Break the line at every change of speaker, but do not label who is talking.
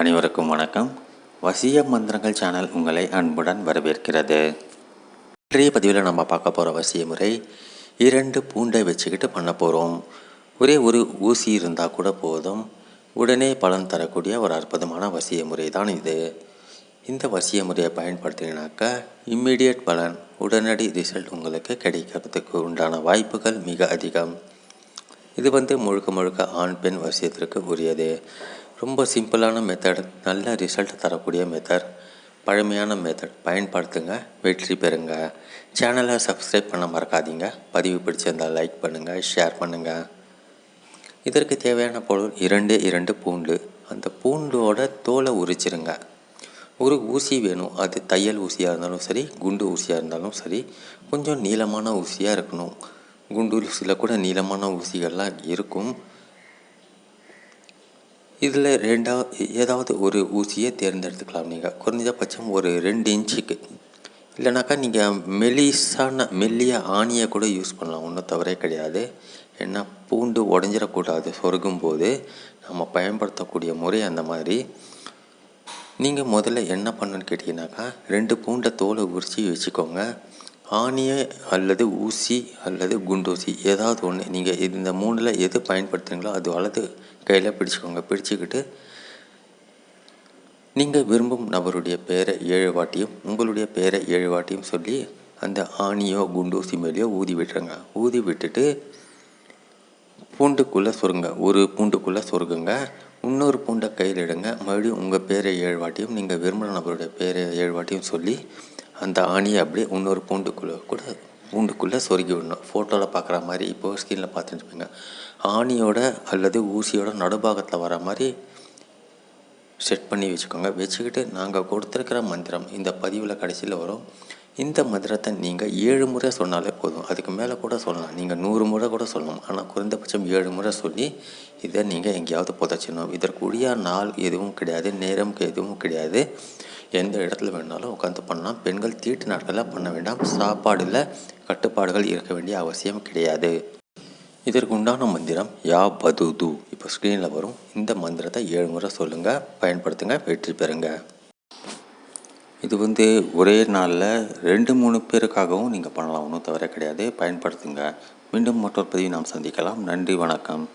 அனைவருக்கும் வணக்கம். வசிய மந்திரங்கள் சேனல் உங்களை அன்புடன் வரவேற்கிறது. இன்றைய பதிவில் நம்ம பார்க்க போகிற வசிய முறை இரண்டு பூண்டை வச்சுக்கிட்டு பண்ண போகிறோம் ஒரே ஒரு ஊசி இருந்தால் கூட போதும். உடனே பலன் தரக்கூடிய ஒரு அற்புதமான வசிய முறை தான் இது. இந்த வசிய முறையை பயன்படுத்தினாக்கா இம்மிடியட் பலன் உடனடி ரிசல்ட் உங்களுக்கு கிடைக்கிறதுக்கு உண்டான வாய்ப்புகள் மிக அதிகம். இது வந்து முழுக்க முழுக்க ஆண் பெண் வசியத்திற்கு உரியது. ரொம்ப சிம்பிளான மெத்தட் நல்ல ரிசல்ட் தரக்கூடிய மெத்தட் பழமையான மெத்தட் பயன்படுத்துங்க வெற்றி பெறுங்க. சேனலை சப்ஸ்கிரைப் பண்ண மறக்காதீங்க. பதிவு பிடிச்சிருந்தால் லைக் பண்ணுங்கள் ஷேர் பண்ணுங்கள் இதற்கு தேவையான பொருள் இரண்டு இரண்டு பூண்டு. அந்த பூண்டோட தோலை உரிச்சிருங்க. ஒரு ஊசி வேணும். அது தையல் ஊசியாக இருந்தாலும் சரி குண்டு ஊசியாக இருந்தாலும் சரி கொஞ்சம் நீளமான ஊசியாக இருக்கணும். குண்டு ஊசியில் கூட நீளமான ஊசிகள்லாம் இருக்கும். இதில் ரெண்டாவது ஏதாவது ஒரு ஊசியை தேர்ந்தெடுத்துக்கலாம். நீங்கள் குறைஞ்சபட்சம் ஒரு ரெண்டு இன்ச்சுக்கு. இல்லைனாக்கா நீங்கள் மெலிசான மெல்லிய ஆணியை கூட யூஸ் பண்ணலாம். ஒன்றும் தவறே கிடையாது. ஏன்னா பூண்டு உடஞ்சிடக்கூடாது. சொருகும் போது நம்ம பயன்படுத்தக்கூடிய முறை அந்த மாதிரி. நீங்கள் முதல்ல என்ன பண்ணணுன்னு கேட்டிங்கனாக்கா ரெண்டு பூண்டை தோலை உரித்து வச்சுக்கோங்க. ஆணியை அல்லது ஊசி அல்லது குண்டூசி ஏதாவது ஒன்று நீங்கள் இந்த மூணில் எது பயன்படுத்துகிறீங்களோ அது வலது கையில் பிடிச்சிக்கோங்க. பிடிச்சிக்கிட்டு நீங்கள் விரும்பும் நபருடைய பெயரை ஏழு வாட்டியும் உங்களுடைய பெயரை ஏழு வாட்டியும் சொல்லி அந்த ஆணியோ குண்டூசி மேலேயோ ஊதி விட்டுருங்க. ஊதி விட்டுட்டு பூண்டுக்குள்ளே சொருங்க. ஒரு பூண்டுக்குள்ளே சொருகுங்க இன்னொரு பூண்டை கையில் எடுங்க. மறுபடியும் உங்கள் பேரை ஏழு வாட்டியும் நீங்கள் விரும்புகிற நபருடைய பேரை ஏழு வாட்டியும் சொல்லி அந்த ஆணியை அப்படியே இன்னொரு பூண்டுக்குள்ளே கூட பூண்டுக்குள்ளே சொருகி விடணும். ஃபோட்டோவில் பார்க்குற மாதிரி இப்போது ஸ்க்ரீனில் பார்த்துட்டுருப்பீங்க ஆணியோட அல்லது ஊசியோட நடுபாகத்தில் வர மாதிரி செட் பண்ணி வச்சுக்கோங்க. வச்சுக்கிட்டு நாங்கள் கொடுத்துருக்கிற மந்திரம் இந்த பதிவில் கடைசியில் வரும். இந்த மந்திரத்தை நீங்கள் ஏழு முறை சொன்னாலே போதும். அதுக்கு மேலே கூட சொல்லலாம். நீங்கள் நூறு முறை கூட சொல்லலாம். ஆனால் குறைந்தபட்சம் ஏழு முறை சொல்லி இதை நீங்கள் எங்கேயாவது புதைச்சிடணும். இதற்குரிய நாள் எதுவும் கிடையாது நேரம் எதுவும் கிடையாது. எந்த இடத்துல வேணாலும் உட்காந்து பண்ணலாம். பெண்கள் தீட்டு நாட்களில் பண்ண வேண்டாம். சாப்பாடில் கட்டுப்பாடுகள் இருக்க வேண்டிய அவசியம் கிடையாது. இதற்கு உண்டான மந்திரம் யா பதுது. இப்போ ஸ்க்ரீனில் வரும். இந்த மந்திரத்தை ஏழு முறை சொல்லுங்கள் பயன்படுத்துங்க வெற்றி பெறுங்க. இது வந்து ஒரே நாளில் ரெண்டு மூணு பேருக்காகவும் நீங்கள் பண்ணலாம். ஒன்றும் தவிர கிடையாது. பயன்படுத்துங்க. மீண்டும் மற்றொரு பதிவு நாம் சந்திக்கலாம். நன்றி வணக்கம்.